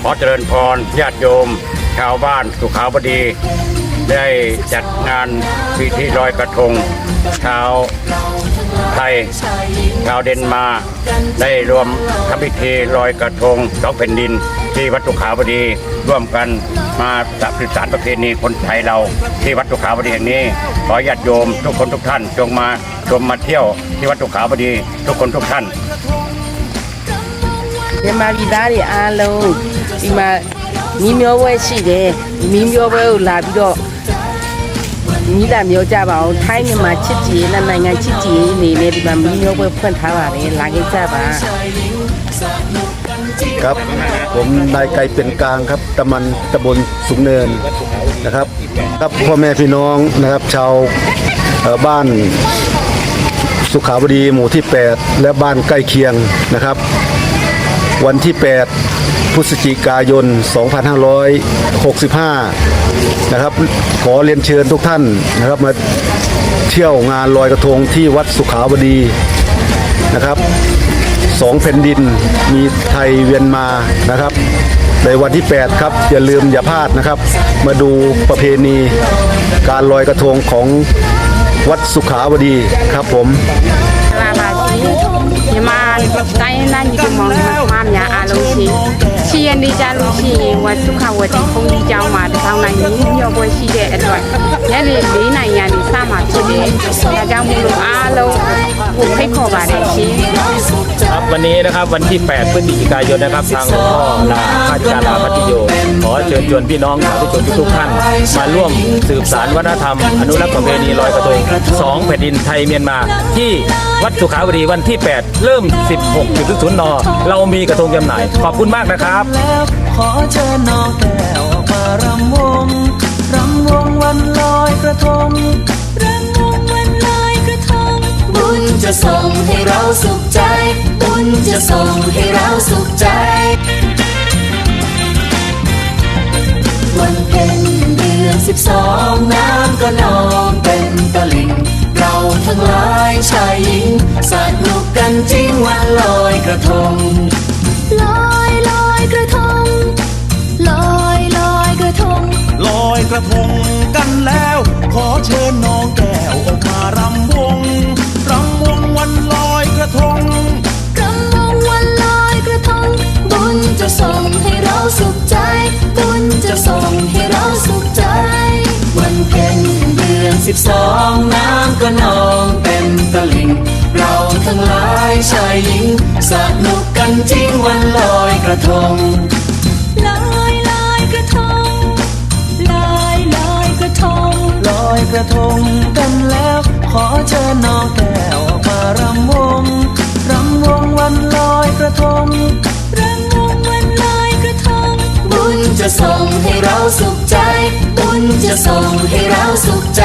ขอเจริญพรญาติโยม ชาวบ้านสุขาวดี ได้จัดงานพิธีลอยกระทง ชาวไทย ชาวเดนมาร์กได้รวมทำพิธีลอยกระทงสองแผ่นดิน ที่วัดสุขาวดีร่วมกันมาสืบสานประเพณีคนไทยเราที่วัดสุขาวดีแห่งนี้ ขอญาติโยมทุกคนทุกท่านจงมาชมมาเที่ยวที่วัดสุขาวดี ทุกคนทุกท่าน မြန်မာပြည်သားတွေအားလုံးဒီမှာမီးမျောပွဲရှိတယ်ဒီမီးမျောပွဲကိုလာပြီးတော့မီးလာမျောကြပါအောင်ထိုင်းမြန်မာချစ်ကြည်ရေးနဲ့နိုင်ငံချစ်ကြည်ရေးအနေနဲ့ဒီမှာမီးမျောပွဲဖွင့်ထားပါတယ်လာခဲ့ကြပါ ครับผมนายไก่เป็นกลางครับตำมันตำบลสูงเนินนะครับครับพ่อแม่พี่น้องนะครับชาวเอ่อบ้านสุขาวดีหมู่ที่ 8 และบ้านใกล้เคียงนะครับ วันที่ 8 พฤศจิกายน 2565 นะครับ ขอเรียนเชิญทุกท่านนะครับมาเที่ยวงานลอยกระทงที่วัดสุขาวดีนะครับสองแผ่นดินมีไทยเวียนมานะครับ ในวันที่ 8 ครับ อย่าลืมอย่าพลาดนะครับ มาดูประเพณีการลอยกระทงของวัดสุขาวดีครับผม Makan, makan, makan, makan, ရှင်ရှိရနေကြလို့ရှိရင်ဝတ်ဒုက္ခဝတိဘုန်းကြီးကျောင်းမှာတပေါင်းနိုင်ရင်းပြောပွဲရှိတဲ့အတွက်ညနေ၄နာရီကနေစမှာဖြစ်တယ်။ဒါကြောင့်မို့လို့အားလုံးကိုဖိတ်ခေါ်ပါတယ်ရှင်။ วันนี้นะครับวันที่ 8 พฤศจิกายนนะครับ ทางหลวงพ่อลาข้าราชการลาพัทโย ขอเชิญชวนพี่น้องสาธุชนทุกท่าน มาร่วมสืบสารวัฒนธรรม อนุรักษ์ประเพณีลอยกระทงสองแผ่นดินไทยเมียนมา ที่วัดสุขาวดีวันที่ 8 เริ่ม 16.00น เรามีกระทงจำหน่าย ขอบคุณมากนะครับ ขอเชิญน้องแก้วมารำวงรำวงวันลอยกระทง จะส่งให้เราสุขใจ วันเพ็ญเดือนสิบสองน้ำก็นองเต็มตลิ่ง เราทั้งหลายชายหญิงสนุกกันจริงวันลอยกระทง ลอยลอยกระทง ลอยลอยกระทง ลอยกระทงกันแล้ว อนสิบสองน้ำก็นองเต็มตลิ่ง เราทั้งหลายชายหญิงสนุกกันจริงวันลอยกระทงลอยลอยกระทงลอยลอยกระทงลอยกระทงกันแล้ว ขอเชิญน้องแก้วออกมารำวงรำวงวันลอยกระทงรำวงวันลอยกระทงบุญจะส่งให้เราสุขใจ บุญจะส่งให้เราสุขใจ